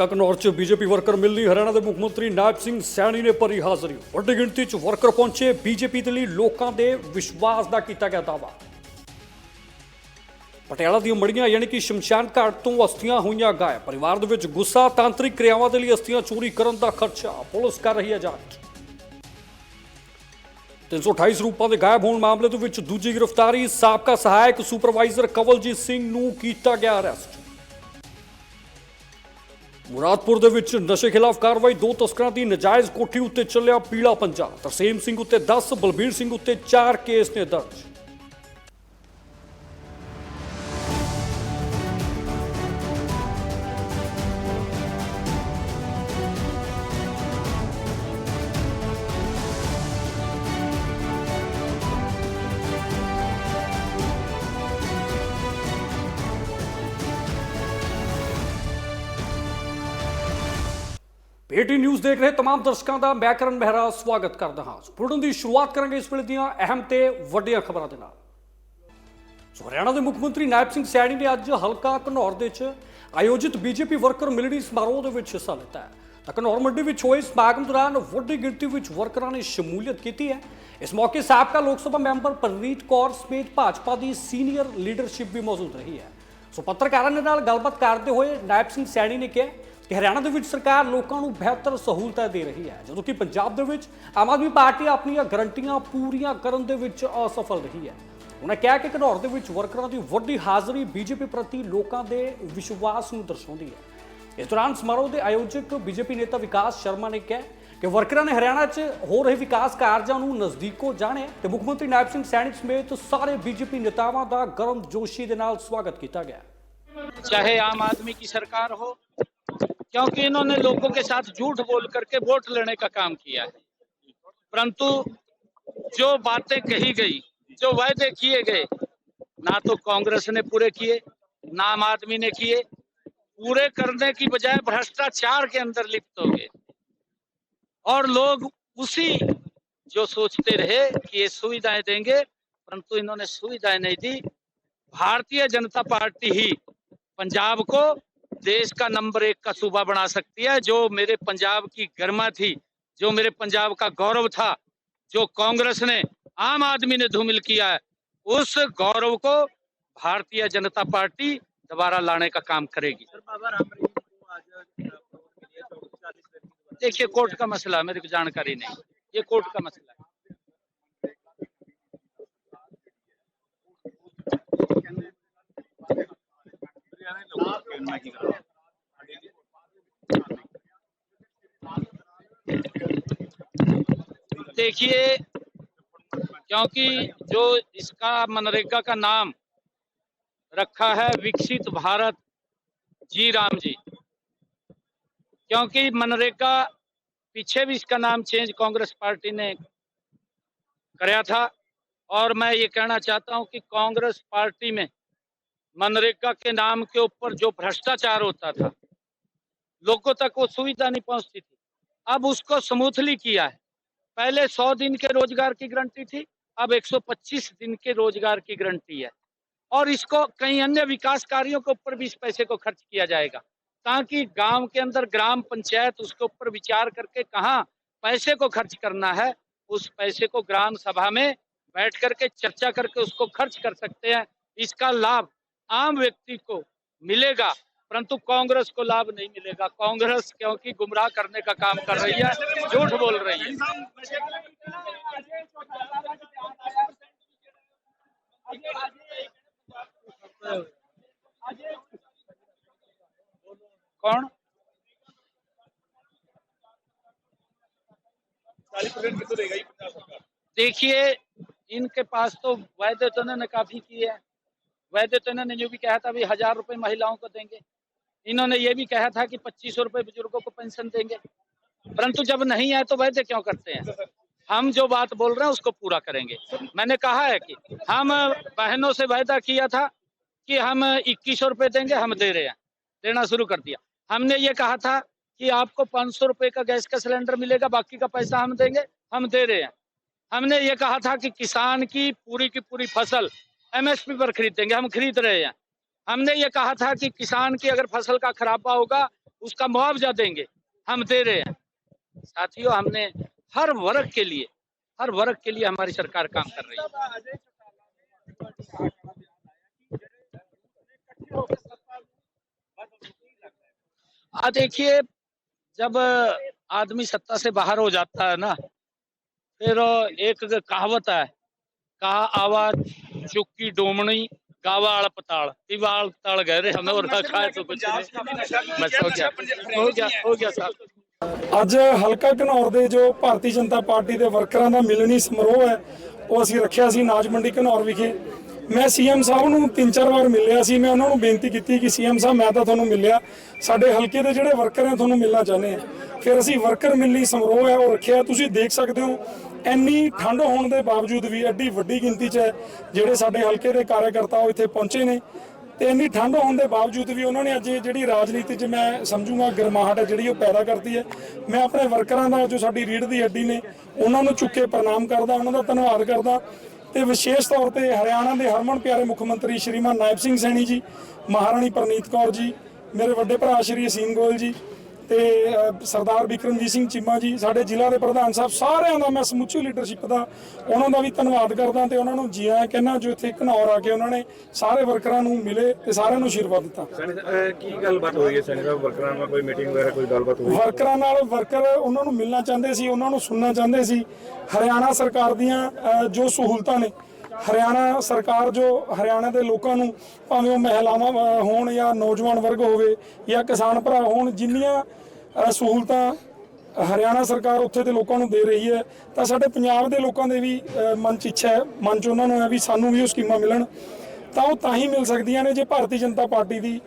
ਹਲਕਾ ਚ BJP worker ਮਿਲਣੀ ਹਰਿਆਣਾ ਦੇ ਮੁੱਖ ਮੰਤਰੀ ਨਾਇਬ ਸਿੰਘ ਸੈਣੀ ਨੇ ਭਰੀ ਹਾਜ਼ਰੀ। ਵੱਡੀ ਗਿਣਤੀ ਚ ਵਰਕਰ ਪਹੁੰਚੇ, ਬੀਜੇਪੀ ਦੇ ਲਈ ਲੋਕਾਂ ਦੇ ਵਿਸ਼ਵਾਸ ਦਾ ਕੀਤਾ ਗਿਆ ਦਾਅਵਾ। ਪਟਿਆਲਾ ਦੀਆਂ ਮੜੀਆਂ ਯਾਨੀ ਕਿ ਸ਼ਮਸ਼ਾਨ ਘਾਟ ਤੋਂ ਅਸਥੀਆਂ ਹੋਈਆਂ ਗਾਇਬ। ਪਰਿਵਾਰ ਦੇ ਵਿੱਚ ਗੁੱਸਾ, ਤਾਂਤਰਿਕ ਕਿਰਿਆਵਾਂ ਦੇ ਲਈ ਅਸਥੀਆਂ ਚੋਰੀ ਕਰਨ ਦਾ ਖਰਚਾ, ਪੁਲਿਸ ਕਰ ਰਹੀ ਹੈ ਜਾਂਚ। 328 ਰੂਪਾਂ ਦੇ ਗਾਇਬ ਹੋਣ ਮਾਮਲੇ ਦੇ ਵਿੱਚ ਦੂਜੀ ਗ੍ਰਿਫਤਾਰੀ ਸਾਬਕਾ ਸਹਾਇਕ ਸੁਪਰਵਾਈਜ਼ਰ ਕਵਲਜੀਤ ਸਿੰਘ ਨੂੰ ਕੀਤਾ ਗਿਆ ਅਰੈਸਟ। ਮੁਰਾਦਪੁਰ ਦੇ ਵਿੱਚ ਨਸ਼ੇ ਖਿਲਾਫ ਕਾਰਵਾਈ, ਦੋ ਤਸਕਰਾਂ ਦੀ ਨਜਾਇਜ਼ ਕੋਠੀ ਉੱਤੇ ਚੱਲਿਆ ਪੀਲਾ ਪੰਜਾ। ਤਰਸੇਮ ਸਿੰਘ ਉੱਤੇ 10 ਬਲਬੀਰ ਸਿੰਘ ਉੱਤੇ 4 ਕੇਸ ਨੇ ਦਰਜ। ਪੀਟੀ ਨਿਊਜ਼ ਦੇਖ ਰਹੇ तमाम ਦਰਸ਼ਕਾਂ ਦਾ ਮੈਂ ਕਰਨ ਮਹਿਰਾ ਸਵਾਗਤ ਕਰਦਾ ਹਾਂ ਬੁਲਟਨ ਦੀ ਸ਼ੁਰੂਆਤ ਕਰਾਂਗੇ ਇਸ ਵੇਲੇ ਦੀਆਂ ਅਹਿਮ ਤੇ ਵੱਡੀਆਂ ਖਬਰਾਂ ਦੇ ਨਾਲ ਸੋ ਹਰਿਆਣਾ ਦੇ ਮੁੱਖ ਮੰਤਰੀ ਨਾਇਬ ਸਿੰਘ ਸੈਣੀ ਨੇ ਅੱਜ ਹਲਕਾ ਘਨੌਰ ਦੇ ਵਿੱਚ ਆਯੋਜਿਤ ਬੀਜੇਪੀ ਵਰਕਰ ਮਿਲਣੀ ਸਮਾਰੋਹ ਦੇ ਵਿੱਚ ਹਿੱਸਾ ਲਿੱਤਾ ਹੈ ਤਾਂ ਘਨੌਰ ਮੰਡੀ ਵਿੱਚ ਹੋਏ ਸਮਾਗਮ ਦੌਰਾਨ ਵੱਡੀ ਗਿਣਤੀ ਵਿੱਚ ਵਰਕਰਾਂ ਨੇ ਸ਼ਮੂਲੀਅਤ ਕੀਤੀ ਹੈ ਇਸ ਮੌਕੇ ਸਾਬਕਾ ਲੋਕ ਸਭਾ ਮੈਂਬਰ ਪਰਨੀਤ ਕੌਰ ਸਮੇਤ ਭਾਜਪਾ ਦੀ ਸੀਨੀਅਰ ਲੀਡਰਸ਼ਿਪ ਵੀ ਮੌਜੂਦ ਰਹੀ ਹੈ ਸੋ ਪੱਤਰਕਾਰਾਂ ਦੇ ਨਾਲ ਗੱਲਬਾਤ ਕਰਦੇ ਹੋਏ ਨਾਇਬ ਸਿੰਘ ਸੈਣੀ ਨੇ ਕਿਹਾ ਕਿ ਹਰਿਆਣਾ ਦੇ ਵਿੱਚ ਸਰਕਾਰ ਲੋਕਾਂ ਨੂੰ ਬਿਹਤਰ ਸਹੂਲਤਾਂ ਦੇ ਰਹੀ ਹੈ, ਜਦੋਂ ਕਿ ਪੰਜਾਬ ਦੇ ਵਿੱਚ ਆਮ ਆਦਮੀ ਪਾਰਟੀ ਆਪਣੀਆਂ ਗਰੰਟੀਆਂ ਪੂਰੀਆਂ ਕਰਨ ਦੇ ਵਿੱਚ ਅਸਫਲ ਰਹੀ ਹੈ। ਉਹਨਾਂ ਕਿਹਾ ਕਿ ਘਨੌਰ ਦੇ ਵਿੱਚ ਵਰਕਰਾਂ ਦੀ ਵੱਡੀ ਹਾਜ਼ਰੀ ਬੀਜੇਪੀ ਪ੍ਰਤੀ ਲੋਕਾਂ ਦੇ ਵਿਸ਼ਵਾਸ ਨੂੰ ਦਰਸਾਉਂਦੀ ਹੈ। ਇਸ ਦੌਰਾਨ ਸਮਾਰੋਹ ਦੇ ਆਯੋਜਕ ਬੀਜੇਪੀ ਨੇਤਾ ਵਿਕਾਸ ਸ਼ਰਮਾ ਨੇ ਕਿਹਾ ਕਿ ਵਰਕਰਾਂ ਨੇ ਹਰਿਆਣਾ 'ਚ ਹੋ ਰਹੇ ਵਿਕਾਸ ਕਾਰਜਾਂ ਨੂੰ ਨਜ਼ਦੀਕੋਂ ਜਾਣੇ ਤੇ ਮੁੱਖ ਮੰਤਰੀ ਨਾਇਬ ਸਿੰਘ ਸੈਣੀ ਸਮੇਤ ਸਾਰੇ ਬੀਜੇਪੀ ਨੇਤਾਵਾਂ ਦਾ ਗਰਮ ਜੋਸ਼ੀ ਦੇ ਨਾਲ ਸਵਾਗਤ ਕੀਤਾ ਗਿਆ। ਚਾਹੇ ਆਮ ਆਦਮੀ ਦੀ ਸਰਕਾਰ ਹੋ क्योंकि इन्होंने लोगों के साथ झूठ बोल करके वोट लेने का काम किया है। परंतु जो बातें कही गई, जो वायदे किए गए, ना तो कांग्रेस ने पूरे किए, ना आम आदमी ने किए, पूरे करने की बजाय भ्रष्टाचार के अंदर लिप्त हो गए। और लोग उसी जो सोचते रहे कि ये सुविधाएँ देंगे, परंतु इन्होंने सुविधाएँ नहीं दी। भारतीय जनता पार्टी ही पंजाब को देश का नंबर एक का सूबा बना सकती है, जो मेरे पंजाब की गरिमा थी, जो मेरे पंजाब का गौरव था, जो कांग्रेस ने आम आदमी ने धूमिल किया है, उस गौरव को भारतीय जनता पार्टी दोबारा लाने का काम करेगी। देखिए, कोर्ट का मसला, मेरे को जानकारी नहीं। ये कोर्ट का मसला है देखिए, क्योंकि जो इसका मनरेगा का नाम रखा है विकसित भारत, जी राम जी। क्योंकि मनरेगा पीछे भी इसका नाम चेंज कांग्रेस पार्टी ने कराया था, और मैं ये कहना चाहता हूँ कि कांग्रेस पार्टी में मनरेगा के नाम के ऊपर जो भ्रष्टाचार होता था, लोगों तक वो सुविधा नहीं पहुँचती थी। अब उसको स्मूथली किया है। पहले 100 दिन के रोज़गार की गारंटी थी, अब 125 दिन के रोज़गार की गारंटी है। और इसको कई अन्य विकास कार्यों के ऊपर भी इस पैसे को खर्च किया जाएगा, ताकि गाँव के अंदर ग्राम पंचायत उसके ऊपर विचार करके कहाँ पैसे को खर्च करना है, उस पैसे को ग्राम सभा में बैठ करके चर्चा करके उसको खर्च कर सकते हैं। इसका लाभ आम व्यक्ति को मिलेगा, परंतु कांग्रेस को लाभ नहीं मिलेगा। कांग्रेस क्योंकि गुमराह करने का काम कर रही है, झूठ बोल रही है। कौन? देखिए, इनके पास तो वायदे तो इन्होंने काफ़ी किए हैं। वायदे तो इन्होंने जो भी कहा था भी हज़ार रुपए महिलाओं को देंगे। इन्होंने ये भी कहा था कि पच्चीस सौ रुपए बुज़ुर्गों को पेंशन देंगे। परंतु जब नहीं आए तो वायदे क्यों करते हैं? हम जो बात बोल रहे हैं, उसको पूरा करेंगे। मैंने कहा है कि हम बहनों से वायदा किया था कि हम इक्कीस रुपए देंगे, हम दे रहे हैं। देना शुरू कर दिया। हमने ये कहा था कि आपको पाँच सौ रुपए का गैस का सिलेंडर मिलेगा, बाकी का पैसा हम देंगे, हम दे रहे हैं। हमने ये कहा था कि किसान की पूरी की पूरी फ़सल एमएसपी पर खरीदेंगे, हम खरीद रहे हैं। हमने ये कहा था कि किसान की अगर फ़सल का खराबा होगा, उसका मुआवजा देंगे, हम दे रहे हैं। साथियों, हमने हर वर्ग के लिए, हर वर्ग के लिए हमारी सरकार काम कर रही है। देखिए, जब आदमी सत्ता से बाहर हो जाता है ना, फिर एक कहावत है, कहा आवाज़ ਚੁੱਕੀ, ਡੋਮਣੀ ਕਾਵਾ ਪਤਾਲ। ਤਿਵਾਲ ਪਤਾਲ ਗਏ ਰਹੇ ਹਮੇ ਹੋਰ ਖਾਇ ਤੋਂ ਪੁੱਛੇ ਬਸ, ਹੋ ਗਿਆ। ਹੋ ਗਿਆ ਹੋ ਗਿਆ ਸਾਹਿਬ ਅੱਜ ਹਲਕਾ ਘਨੌਰ ਦੇ ਜੋ ਭਾਰਤੀ ਜਨਤਾ ਪਾਰਟੀ ਦੇ ਵਰਕਰਾਂ ਦਾ ਮਿਲਣੀ ਸਮਾਰੋਹ ਹੈ, ਉਹ ਅਸੀਂ ਰੱਖਿਆ ਸੀ ਨਾਜ ਮੰਡੀ ਘਨੌਰ ਵਿਖੇ। ਮੈਂ ਸੀਐਮ ਸਾਹਿਬ ਨੂੰ ਤਿੰਨ ਚਾਰ ਵਾਰ ਮਿਲਿਆ ਸੀ, ਮੈਂ ਉਹਨਾਂ ਨੂੰ ਬੇਨਤੀ ਕੀਤੀ ਕਿ ਸੀਐਮ ਸਾਹਿਬ, ਮੈਂ ਤਾਂ ਤੁਹਾਨੂੰ ਮਿਲਿਆ। ਸਾਡੇ ਹਲਕੇ ਦੇ ਜਿਹੜੇ ਵਰਕਰ ਹੈ ਤੁਹਾਨੂੰ ਮਿਲਣਾ ਚਾਹੁੰਦੇ ਆ। ਫਿਰ ਅਸੀਂ ਵਰਕਰ ਮਿਲਣੀ ਸਮਾਰੋਹ ਹੈ ਉਹ ਰੱਖਿਆ। ਤੁਸੀਂ ਦੇਖ ਸਕਦੇ ਹੋ, ਇੰਨੀ ਠੰਡ ਹੋਣ ਦੇ ਬਾਵਜੂਦ ਵੀ ਐਡੀ ਵੱਡੀ ਗਿਣਤੀ 'ਚ ਹੈ ਜਿਹੜੇ ਸਾਡੇ ਹਲਕੇ ਦੇ ਕਾਰਜਕਰਤਾ ਉਹ ਇੱਥੇ ਪਹੁੰਚੇ ਨੇ। ਤੇ ਇੰਨੀ ਠੰਡ ਹੋਣ ਦੇ ਬਾਵਜੂਦ ਵੀ ਉਹਨਾਂ ਨੇ ਅੱਜ ਜਿਹੜੀ ਰਾਜਨੀਤੀ 'ਚ ਮੈਂ ਸਮਝੂਗਾ, ਗਰਮਾਹਟ ਹੈ ਜਿਹੜੀ ਉਹ ਪੈਦਾ ਕਰਤੀ ਹੈ। ਮੈਂ ਆਪਣੇ ਵਰਕਰਾਂ ਦਾ, ਜੋ ਸਾਡੀ ਰੀੜ ਦੀ ਹੱਡੀ ਨੇ, ਉਹਨਾਂ ਨੂੰ ਚੁੱਕ ਕੇ ਪ੍ਰਣਾਮ ਕਰਦਾ, ਉਹਨਾਂ ਦਾ ਧੰਨਵਾਦ ਕਰਦਾ। ਤੇ ਵਿਸ਼ੇਸ਼ ਤੌਰ ਤੇ ਹਰਿਆਣਾ ਦੇ ਹਰਮਨ ਪਿਆਰੇ ਮੁੱਖ ਮੰਤਰੀ ਸ਼੍ਰੀਮਾਨ ਨਾਇਬ ਸਿੰਘ ਸੈਣੀ ਜੀ, ਮਹਾਰਾਣੀ ਪ੍ਰਨੀਤ ਕੌਰ ਜੀ, ਮੇਰੇ ਵੱਡੇ ਭਰਾ ਸ਼੍ਰੀ ਅਸੀਮ ਗੋਇਲ ਜੀ ਤੇ ਸਰਦਾਰ ਬਿਕਰਮਜੀਤ ਸਿੰਘ ਚੀਮਾ ਜੀ ਸਾਡੇ ਜ਼ਿਲ੍ਹਾ ਦੇ ਪ੍ਰਧਾਨ ਸਾਹਿਬ ਸਾਰਿਆਂ ਦਾ ਮੈਂ ਸਮੁੱਚੀ ਲੀਡਰਸ਼ਿਪ ਦਾ ਉਹਨਾਂ ਦਾ ਵੀ ਧੰਨਵਾਦ ਕਰਦਾ ਤੇ ਉਹਨਾਂ ਨੂੰ ਜੀ ਆਇਆਂ ਕਹਿੰਦਾ ਜੋ ਇੱਥੇ ਘਨੌਰ ਆ ਕੇ ਉਹਨਾਂ ਨੇ ਸਾਰੇ ਵਰਕਰਾਂ ਨੂੰ ਮਿਲੇ ਤੇ ਸਾਰਿਆਂ ਨੂੰ ਆਸ਼ੀਰਵਾਦ ਦਿੱਤਾ। ਕੀ ਗੱਲਬਾਤ ਹੋਈ ਹੈ ਸਾਹਿਬ? ਵਰਕਰਾਂ ਨਾਲ ਕੋਈ ਮੀਟਿੰਗ ਵਗੈਰਾ ਕੋਈ ਗੱਲਬਾਤ ਹੋਈ? ਵਰਕਰਾਂ ਨਾਲ ਵਰਕਰ ਉਹਨਾਂ ਨੂੰ ਮਿਲਣਾ ਚਾਹੁੰਦੇ ਸੀ ਉਹਨਾਂ ਨੂੰ ਸੁਣਨਾ ਚਾਹੁੰਦੇ ਸੀ। ਹਰਿਆਣਾ ਸਰਕਾਰ ਦੀਆਂ ਜੋ ਸਹੂਲਤਾਂ ਨੇ ਹਰਿਆਣਾ ਸਰਕਾਰ ਜੋ ਹਰਿਆਣਾ ਦੇ ਲੋਕਾਂ ਨੂੰ ਭਾਵੇਂ ਉਹ ਮਹਿਲਾਵਾਂ ਅ, ਹੋਣ ਜਾਂ ਨੌਜਵਾਨ ਵਰਗ ਹੋਵੇ ਜਾਂ ਕਿਸਾਨ ਭਰਾ ਹੋਣ ਜਿੰਨੀਆਂ ਸਹੂਲਤਾਂ ਹਰਿਆਣਾ ਸਰਕਾਰ ਉੱਥੇ ਦੇ ਲੋਕਾਂ ਨੂੰ ਦੇ ਰਹੀ ਹੈ ਤਾਂ ਸਾਡੇ ਪੰਜਾਬ ਦੇ ਲੋਕਾਂ ਦੇ ਵੀ ਮਨ ਚ ਇੱਛਾ ਹੈ ਮਨ ਚ ਉਹਨਾਂ ਨੂੰ ਹੈ ਵੀ ਸਾਨੂੰ ਵੀ ਉਹ ਸਕੀਮਾਂ ਮਿਲਣ। ਤਾਂ ਉਹ ਤਾਂ ਹੀ ਮਿਲ ਸਕਦੀਆਂ ਨੇ ਜੇ ਭਾਰਤੀ ਜਨਤਾ ਪਾਰਟੀ ਦੀ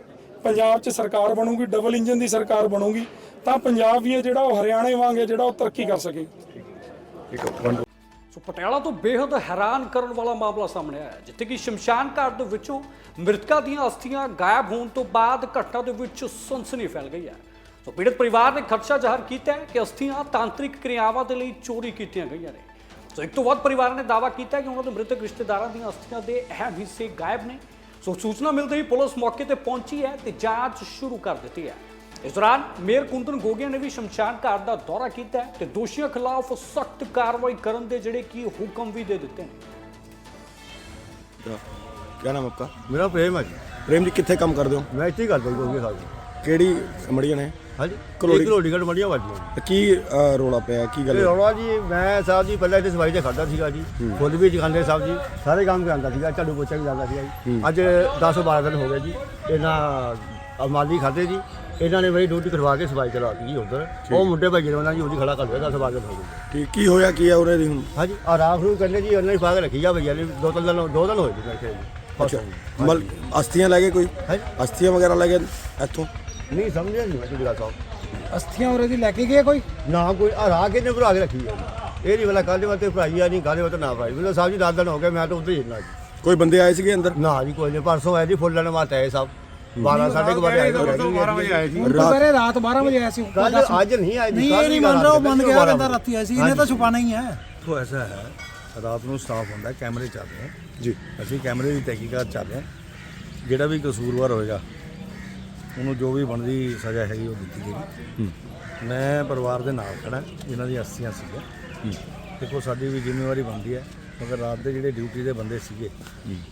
ਪੰਜਾਬ 'ਚ ਸਰਕਾਰ ਬਣੂਗੀ ਡਬਲ ਇੰਜਨ ਦੀ ਸਰਕਾਰ ਬਣੂਗੀ ਤਾਂ ਪੰਜਾਬ ਵੀ ਹੈ ਜਿਹੜਾ ਉਹ ਹਰਿਆਣੇ ਵਾਂਗ ਹੈ ਜਿਹੜਾ ਉਹ ਤਰੱਕੀ ਕਰ ਸਕੇ। ਠੀਕ ਹੈ। ਸੋ ਪਟਿਆਲਾ ਤੋਂ ਬੇहद ਹੈਰਾਨ ਕਰਨ ਵਾਲਾ ਮਾਮਲਾ ਸਾਹਮਣੇ ਆਇਆ ਜਿੱਥੇ ਕਿ ਸ਼ਮਸ਼ਾਨ ਘਾਟ ਦੇ ਵਿੱਚੋਂ ਮ੍ਰਿਤਕਾਂ ਦੀਆਂ ਅਸਥੀਆਂ ਗਾਇਬ ਹੋਣ ਤੋਂ ਬਾਅਦ ਘਟਨਾ ਦੇ ਵਿੱਚ ਸਨਸਨੀ ਫੈਲ ਗਈ ਹੈ। ਸੋ ਪੀੜਤ ਪਰਿਵਾਰ ਨੇ ਖਦਸ਼ਾ ਜ਼ਾਹਰ ਕੀਤਾ ਹੈ ਕਿ ਅਸਥੀਆਂ ਤਾਂਤਰਿਕ ਕਿਰਿਆਵਾਂ ਦੇ ਲਈ ਚੋਰੀ ਕੀਤੀਆਂ ਗਈਆਂ ਨੇ। ਸੋ ਇੱਕ ਤੋਂ ਵੱਧ ਪਰਿਵਾਰਾਂ ਨੇ ਦਾਅਵਾ ਕੀਤਾ ਕਿ ਉਹਨਾਂ ਦੇ ਮ੍ਰਿਤਕ ਰਿਸ਼ਤੇਦਾਰਾਂ ਦੀਆਂ ਅਸਥੀਆਂ ਦੇ ਅਹਿਮ ਹਿੱਸੇ ਗਾਇਬ ਨੇ। ਸੋ ਸੂਚਨਾ ਮਿਲਦੇ ਹੀ ਪੁਲਿਸ ਮੌਕੇ ਤੇ ਪਹੁੰਚੀ ਹੈ ਤੇ ਜਾਂਚ ਸ਼ੁਰੂ ਕਰ ਦਿੱਤੀ ਹੈ। ਇਸ ਦੌਰਾਨ ਮੇਅਰ ਕੁੰਦਨ ਗੋਗਿਆ ਨੇ ਵੀ ਸ਼ਮਸ਼ਾਨ ਘਾਟ ਦਾ ਦੌਰਾ ਕੀਤਾ ਹੈ ਤੇ ਦੋਸ਼ੀਆਂ ਖਿਲਾਫ ਸਖਤ ਕਾਰਵਾਈ ਕਰਨ ਦੇ ਜਿਹੜੇ ਕੀ ਹੁਕਮ ਵੀ ਦੇ ਦਿੱਤੇ ਨੇ क्या नाम आपका ਮੇਰਾ ਪ੍ਰੇਮ ਹੈ ਜੀ प्रेम जी कितने काम कर दो ਮੈਂ ਇੱਥੇ ਹੀ ਕਰਦਾ ਜੀ ਕੋਈ ਸਾਹਿਬ ਕਿਹੜੀ ਮੜੀਆਂ ਨੇ ਹਾਂਜੀ ਕਰੋੜੀ- ਕਰੋੜੀ ਘੜ ਮੜੀਆਂ ਵੱਜੀਆਂ ਜੀ ਤੇ ਕੀ ਅਹ, ਰੌਲਾ ਪਿਆ ਕੀ ਤੇ ਗੱਲ ਰੌਲਾ ਜੀ ਮੈਂ ਸਾਹਿਬ ਜੀ ਪਹਿਲਾਂ ਇੱਥੇ ਸਫਾਈ ਤੇ ਖੜਦਾ ਸੀਗਾ ਜੀ ਫੁੱਲ ਵੀ ਜਗਾਉਂਦੇ ਸਾਹਿਬ ਜੀ ਸਾਰੇ ਕੰਮ ਕਰਾਂਦਾ ਸੀਗਾ ਝਾੜੂ ਪੋਚਾ ਵੀ ਜਾਂਦਾ ਸੀਗਾ ਜੀ ਅੱਜ 10 12 ਦਿਨ ਹੋ ਗਏ ਜੀ ਇਹਨਾਂ ਮਾਲੀ ਖਾਦੇ ਜੀ ਇਹਨਾਂ ਨੇ ਮੇਰੀ ਡਿਊਟੀ ਕਰਵਾ ਕੇ ਸਫ਼ਾਈ ਚਲਾ ਦਿੱਤੀ ਜੀ ਉਧਰ। ਉਹ ਮੁੰਡੇ ਭਾਈ ਜਿਹੜਾ ਜੀ ਉਹਦੀ ਖੜਾ ਕਰ ਲਿਆ 10 12 ਦਿਨ ਹੋ ਗਏ ਠੀਕ ਕੀ ਹੋਇਆ ਕੀ ਆ ਉਹਨੇ ਦੀ ਹੁਣ? ਹਾਂਜੀ ਆ ਰਾਖ ਨੂੰ ਕਹਿੰਦੇ ਜੀ ਉਹਨਾਂ ਹੀ ਕੇ ਰੱਖੀ ਆ ਭਈਆ ਨੇ ਦੋ ਤਿੰਨ ਦਿਨ ਦੋ ਦਿਨ ਹੋਏ ਜੀ ਕਿਹਾ ਜੀ। ਅੱਛਾ। ਮਲ ਅਸਥੀਆਂ ਲੈ ਗਏ ਕੋਈ? ਹਾਂਜੀ। ਅਸਥੀਆਂ ਵਗੈਰਾ ਲੈ ਗਏ ਇੱਥੋਂ? ਨਹੀਂ ਸਮਝਿਆ ਨਹੀਂ ਮੈਂ ਗੱਲ ਸਾਹਿਬ ਅਸਥੀਆਂ ਉਰੇ ਦੀ ਲੈ ਕੇ ਗਏ ਕੋਈ? ਨਾ ਕੋਈ ਆ ਰਾਹ ਕਿਨੇ ਭਰਾ ਕੇ ਰੱਖੀ ਹੈ ਜੀ। ਇਹ ਨਹੀਂ ਵਾਲਾ ਕੱਲ੍ਹ ਵਾਤੇ ਭਰਾਈ ਆ ਨਹੀਂ ਕਾਲੇ ਵਾਤੇ ਨਾ ਭਰਾਈ। ਮੈਨੂੰ ਸਾਹਿਬ ਜੀ ਦਸ ਦਿਨ ਹੋ ਗਏ ਮੈਂ ਤਾਂ ਉੱਧਰ ਹੀ ਜੀ। ਕੋਈ ਬੰਦੇ ਆਏ ਸੀਗੇ ਅੰਦਰ? ਨਾ ਜੀ ਕੋਈ ਨਹੀਂ ਪਰਸੋਂ ਆਏ ਜੀ ਫੁੱਲ ਲੈਣ ਵਾਸਤੇ ਆਏ ਸਭ। 12 ਸਾਢੇ ਜਿਹੜਾ ਵੀ ਕਸੂਰਵਾਰ ਹੋਏਗਾ ਉਹਨੂੰ ਜੋ ਵੀ ਬਣਦੀ ਸਜ਼ਾ ਹੈਗੀ ਉਹ ਦਿੱਤੀ ਜਾਏਗੀ। ਮੈਂ ਪਰਿਵਾਰ ਦੇ ਨਾਲ ਖੜਾ ਜਿਨ੍ਹਾਂ ਦੀ ਅਸਤੀਆਂ ਸੀਗੇ ਦੇਖੋ ਸਾਡੀ ਵੀ ਜ਼ਿੰਮੇਵਾਰੀ ਬਣਦੀ ਹੈ ਮਗਰ ਰਾਤ ਦੇ ਜਿਹੜੇ ਡਿਊਟੀ ਦੇ ਬੰਦੇ ਸੀਗੇ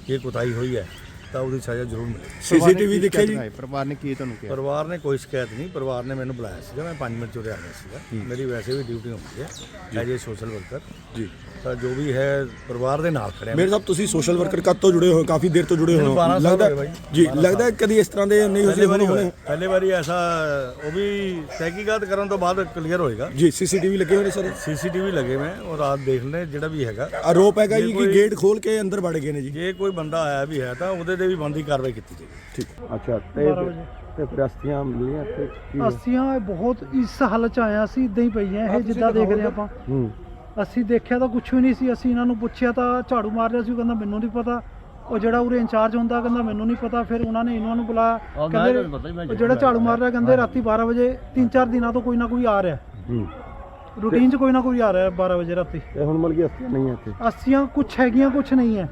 ਇਹ ਕੁਤਾਈ ਹੋਈ ਹੈ। ਤਾਂ ਉਹਦੀ ਸਜ਼ਾ ਜ਼ਰੂਰ ਮਿਲੇ। ਸੀਸੀਟੀਵੀ ਦੇਖਿਆ ਜੀ? ਪਰਿਵਾਰ ਨੇ ਕੀ ਤੁਹਾਨੂੰ ਕਿਹਾ? ਪਰਿਵਾਰ ਨੇ ਕੋਈ ਸ਼ਿਕਾਇਤ ਨਹੀਂ ਪਰਿਵਾਰ ਨੇ ਮੈਨੂੰ ਬੁਲਾਇਆ ਸੀਗਾ ਮੈਂ 5 ਮਿੰਟ ਚੁਰੇ ਆ ਗਿਆ ਸੀਗਾ। ਮੇਰੀ ਵੈਸੇ ਵੀ ਡਿਊਟੀ ਹੁੰਦੀ ਹੈ ਐਜ ਏ ਸੋਸ਼ਲ ਵਰਕਰ। ਜੀ। ਤਾਂ ਜੋ ਵੀ ਹੈ ਪਰਿਵਾਰ ਦੇ ਨਾਲ ਖੜਿਆ ਮੇਰੇ ਸਾਹਿਬ ਤੁਸੀਂ ਸੋਸ਼ਲ ਵਰਕਰ ਕਦ ਤੋਂ ਜੁੜੇ ਹੋ? ਕਾਫੀ ਦੇਰ ਤੋਂ ਜੁੜੇ ਹੋ। 12 ਸਾਲ ਲੱਗਦਾ। ਜੀ ਲੱਗਦਾ ਕਦੀ ਇਸ ਤਰ੍ਹਾਂ ਦੇ ਨਹੀਂ ਹੋਏ ਪਹਿਲੇ ਵਾਰੀ ਐਸਾ ਉਹ ਵੀ ਤਹਿਕੀਕਾਤ ਕਰਨ ਤੋਂ ਬਾਅਦ ਕਲੀਅਰ ਹੋਏਗਾ। ਜੀ ਸੀਸੀਟੀਵੀ ਲੱਗੇ ਹੋਏ ਨੇ ਸਰ? ਸੀਸੀਟੀਵੀ ਲੱਗੇ ਮੈਂ ਉਹ ਰਾਤ ਦੇਖ ਲੈ ਜਿਹੜਾ ਵੀ ਹੈਗਾ। ਆਰੋਪ ਹੈਗਾ ਜੀ ਕਿ ਗੇਟ ਖੋਲ ਕੇ ਅੰਦਰ ਵੜ ਗਏ ਨੇ ਜੀ। ਜੇ ਕੋਈ ਬੰਦਾ ਆਇਆ ਵੀ ਹੈ ਤਾਂ ਉਹਦੇ ਤੇ ਵੀ ਬੰਦੀ ਕਾਰਵਾਈ ਕੀਤੀ ਜਾਏਗੀ ਠੀਕ। ਅੱਛਾ ਤੇ ਤੇ ਪ੍ਰਸਤੀਆਂ ਮਿਲੀਆਂ ਤੇ ਕੀ ਅਸਥੀਆਂ ਬਹੁਤ ਇਸ ਹਾਲਤ ਚ ਆਇਆ ਸੀ ਇਦਾਂ ਹੀ ਪਈਆਂ ਇਹ ਜਿੱਦਾਂ ਦੇਖ ਰਹੇ ਆਪਾਂ। ਹੂੰ। ਅਸੀਂ ਦੇਖਿਆ ਤਾਂ ਕੁਝ ਵੀ ਨਹੀਂ ਸੀ ਅਸੀਂ ਇਹਨਾਂ ਨੂੰ ਪੁੱਛਿਆ ਤਾਂ ਝਾੜੂ ਮਾਰ ਰਿਹਾ ਸੀ ਉਹ ਕਹਿੰਦਾ ਮੈਨੂੰ ਨਹੀਂ ਪਤਾ। ਉਹ ਜਿਹੜਾ ਉਰੇ ਇੰਚਾਰਜ ਹੁੰਦਾ ਕਹਿੰਦਾ ਮੈਨੂੰ ਨਹੀਂ ਪਤਾ ਫਿਰ ਉਹਨਾਂ ਨੇ ਇਹਨਾਂ ਨੂੰ ਬੁਲਾਇਆ ਕਹਿੰਦੇ ਉਹ ਜਿਹੜਾ ਝਾੜੂ ਮਾਰ ਰਿਹਾ ਕਹਿੰਦੇ ਰਾਤੀ 12 ਵਜੇ ਤਿੰਨ ਚਾਰ ਦਿਨਾਂ ਤੋਂ ਕੋਈ ਨਾ ਕੋਈ ਆ ਰਿਹਾ। ਹੂੰ। ਰੂਟੀਨ 'ਚ ਕੋਈ ਨਾ ਕੋਈ ਆ ਰਿਹਾ 12 ਵਜੇ ਰਾਤੀ। ਤੇ ਹੁਣ ਮਲ ਗਈ ਅਸਥੀਆਂ ਨਹੀਂ ਇੱਥੇ? ਅੱਸੀਆਂ ਕੁਝ ਹੈਗੀਆਂ ਕੁਝ ਨਹੀਂ ਹੈ।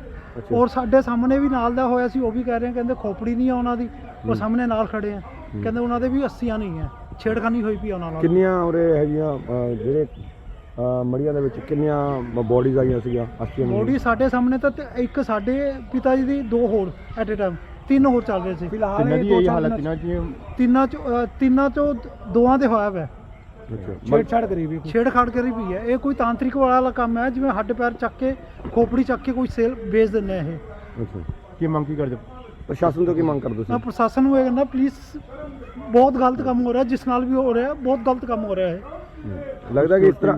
ਔਰ ਸਾਡੇ ਸਾਹਮਣੇ ਵੀ ਨਾਲ ਦਾ ਹੋਇਆ ਸੀ ਉਹ ਵੀ ਕਹਿ ਰਹੇ ਆ, ਕਹਿੰਦੇ ਖੋਪੜੀ ਨਹੀਂ ਆ ਉਹਨਾਂ ਦੀ ਉਹ ਸਾਹਮਣੇ ਨਾਲ ਖੜੇ ਆ। ਕਹਿੰਦੇ ਉਹਨਾਂ ਦੇ ਵੀ ਅੱਸੀਆਂ ਨਹੀਂ ਹੈ ਛੇੜਖਾਨੀ ਹੋਈ ਪਈ ਉਹਨਾਂ ਨਾਲ। ਕਿੰਨੀਆਂ ਉਰੇ ਹੈਗੀਆਂ ਅਹ, ਜਿਹੜੇ ਅਹ, ਮੜੀਆਂ ਦੇ ਵਿੱਚ ਕਿੰਨੀਆਂ ਬੋਡੀਜ਼ ਆਈਆਂ ਸੀਗੀਆਂ ਮਿਲੀਆਂ? ਬੋਡੀ ਸਾਡੇ ਸਾਹਮਣੇ ਤਾਂ ਤੇ ਇੱਕ ਸਾਡੇ ਪਿਤਾ ਜੀ ਦੀ ਦੋ ਹੋਰ ਐਟ ਅ ਟਾਈਮ ਤਿੰਨ ਹੋਰ ਚੱਲ ਰਹੇ ਸੀ। ਫਿਲਹਾਲ ਤਿੰਨਾਂ ਦੀ ਇਹੀ ਹਾਲਤ ਤਿੰਨਾਂ ਚ ਤਿੰਨਾਂ ਚੋਂ ਅ, ਤਿੰਨਾਂ ਚੋਂ ਦੋਆਂ ਦੇ ਹੋਇਆ ਵੈ ਛੇੜਛਾੜ ਕਰੀ ਵੀ ਛੇੜਖਾੜ ਕਰੀ ਵੀ ਹੈ। ਇਹ ਕੋਈ ਤਾਂਤਰਿਕ ਵਾਲਾ ਕੰਮ ਹੈ ਜਿਵੇਂ ਹੱਡ ਪੈਰ ਚੱਕ ਕੇ ਖੋਪੜੀ ਚੱਕ ਕੇ ਕੋਈ ਸੇਲ ਵੇਚ ਦਿੰਦੇ ਆ ਇਹ। ਅੱਛਾ। ਕੀ ਮੰਗ ਕੀ ਕਰਦੇ? ਪ੍ਰਸ਼ਾਸਨ ਤੋਂ ਕੀ ਮੰਗ ਕਰਦੇ ਮੈਂ ਪ੍ਰਸ਼ਾਸਨ ਨੂੰ ਇਹ ਕਹਿੰਦਾ ਪਲੀਜ਼ ਬਹੁਤ ਗਲਤ ਕੰਮ ਹੋ ਰਿਹਾ ਜਿਸ ਨਾਲ ਵੀ ਹੋ ਰਿਹਾ ਬਹੁਤ ਗਲਤ ਕੰਮ ਹੋ ਰਿਹਾ ਹੈ। ਲੱਗਦਾ ਕਿ ਇਸ ਤਰ੍ਹਾਂ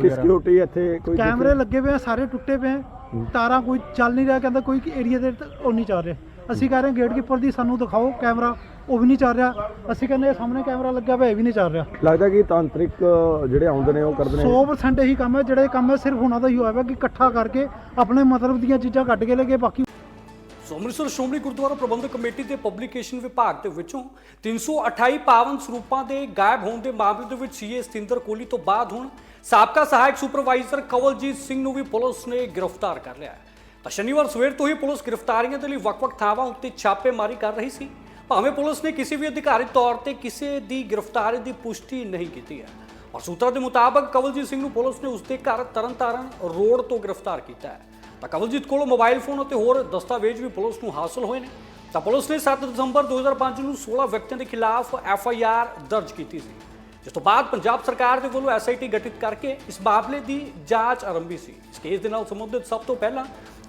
ਕਿ ਸਿਕਿਉਰਿਟੀ ਇੱਥੇ ਕੋਈ ਕੈਮਰੇ ਲੱਗੇ ਹੋਏ ਆ ਸਾਰੇ ਟੁੱਟੇ ਪਏ ਆ। ਤਾਰਾਂ ਕੋਈ ਚੱਲ ਨਹੀਂ ਰਿਹਾ ਕਹਿੰਦਾ ਕੋਈ ਏਰੀਆ ਦੇ ਉਹ ਨਹੀਂ ਚੱਲ ਰਿਹਾ। ਅਸੀਂ ਕਹਿ ਰਹੇ ਗੇਟ ਕੀਪਰ ਦੀ ਸਾਨੂੰ ਦਿਖਾਓ ਕੈਮਰਾ। ਉਹ ਵੀ ਨਹੀਂ ਚੱਲ ਰਿਹਾ। ਅਸੀਂ ਕਹਿੰਦੇ ਸਾਹਮਣੇ ਕੈਮਰਾ ਲੱਗਿਆ ਹੋਇਆ ਇਹ ਵੀ ਨਹੀਂ ਚੱਲ ਰਿਹਾ। ਲੱਗਦਾ ਕਿ ਤਾਂਤਰਿਕ ਜਿਹੜੇ ਆਉਂਦੇ ਨੇ ਉਹ ਕਰਦੇ ਨੇ? 100% ਇਹੀ ਕੰਮ ਹੈ ਜਿਹੜਾ ਕੰਮ ਹੈ ਸਿਰਫ ਉਹਨਾਂ ਦਾ ਹੀ ਹੋਇਆ ਵਾ ਕਿ ਇਕੱਠਾ ਕਰਕੇ ਆਪਣੇ ਮਤਲਬ ਦੀਆਂ ਚੀਜ਼ਾਂ ਕੱਢ ਕੇ ਲੈ ਕੇ ਬਾਕੀ ਸੋ ਅੰਮ੍ਰਿਤਸਰ ਸ਼੍ਰੋਮਣੀ ਗੁਰਦੁਆਰਾ ਪ੍ਰਬੰਧਕ ਕਮੇਟੀ ਦੇ ਪਬਲੀਕੇਸ਼ਨ ਵਿਭਾਗ ਦੇ ਵਿੱਚੋਂ 328 ਪਾਵਨ ਸਰੂਪਾਂ ਦੇ ਗਾਇਬ ਹੋਣ ਦੇ ਮਾਮਲੇ ਦੇ ਵਿੱਚ ਸੀਏ ਸਤਿੰਦਰ ਕੋਹਲੀ ਤੋਂ ਬਾਅਦ ਹੁਣ ਸਾਬਕਾ ਸਹਾਇਕ ਸੁਪਰਵਾਈਜ਼ਰ ਕਵਲਜੀਤ ਸਿੰਘ ਨੂੰ ਵੀ ਪੁਲਿਸ ਨੇ ਗ੍ਰਿਫਤਾਰ ਕਰ ਲਿਆ ਹੈ। ਤਾਂ ਸ਼ਨੀਵਾਰ ਸਵੇਰ ਤੋਂ ਹੀ ਪੁਲਿਸ ਗ੍ਰਿਫਤਾਰੀਆਂ ਦੇ ਲਈ ਵੱਖ-ਵੱਖ ਥਾਵਾਂ ਉੱਤੇ ਛਾਪੇਮਾਰੀ ਕਰ ਰਹੀ ਸੀ। ਭਾਵੇਂ ਪੁਲਿਸ ਨੇ ਕਿਸੇ ਵੀ ਅਧਿਕਾਰਿਤ ਤੌਰ ਤੇ ਕਿਸੇ ਦੀ ਗ੍ਰਿਫਤਾਰੀ ਦੀ ਪੁਸ਼ਟੀ ਨਹੀਂ ਕੀਤੀ ਹੈ। ਔਰ ਸੂਤਰਾਂ ਦੇ ਮੁਤਾਬਕ ਕਵਲਜੀਤ ਸਿੰਘ ਨੂੰ ਪੁਲਿਸ ਨੇ ਉਸਦੇ ਘਰ ਤਰਨਤਾਰਨ ਰੋਡ ਤੋਂ ਗ੍ਰਿਫਤਾਰ ਕੀਤਾ ਹੈ। ਤਾਂ ਕਵਲਜੀਤ ਕੋਲੋਂ ਮੋਬਾਈਲ ਫੋਨ ਅਤੇ ਹੋਰ ਦਸਤਾਵੇਜ਼ ਵੀ ਪੁਲਿਸ ਨੂੰ ਹਾਸਲ ਹੋਏ ਨੇ। ਤਾਂ ਪੁਲਿਸ ਨੇ 7 ਦਸੰਬਰ 2005 ਨੂੰ 16 ਵਿਅਕਤੀਆਂ ਦੇ ਖਿਲਾਫ ਐਫ ਆਈ ਆਰ ਦਰਜ ਕੀਤੀ ਸੀ। ਜਿਸ ਤੋਂ ਬਾਅਦ ਪੰਜਾਬ ਸਰਕਾਰ ਦੇ ਵੱਲੋਂ ਐਸ ਆਈ ਟੀ ਗਠਿਤ ਕਰਕੇ ਇਸ ਮਾਮਲੇ ਦੀ ਜਾਂਚ ਆਰੰਭੀ ਸੀ। ਇਸ ਕੇਸ ਦੇ ਨਾਲ ਸੰਬੰਧਿਤ ਸਭ ਤੋਂ ਪਹਿਲਾਂ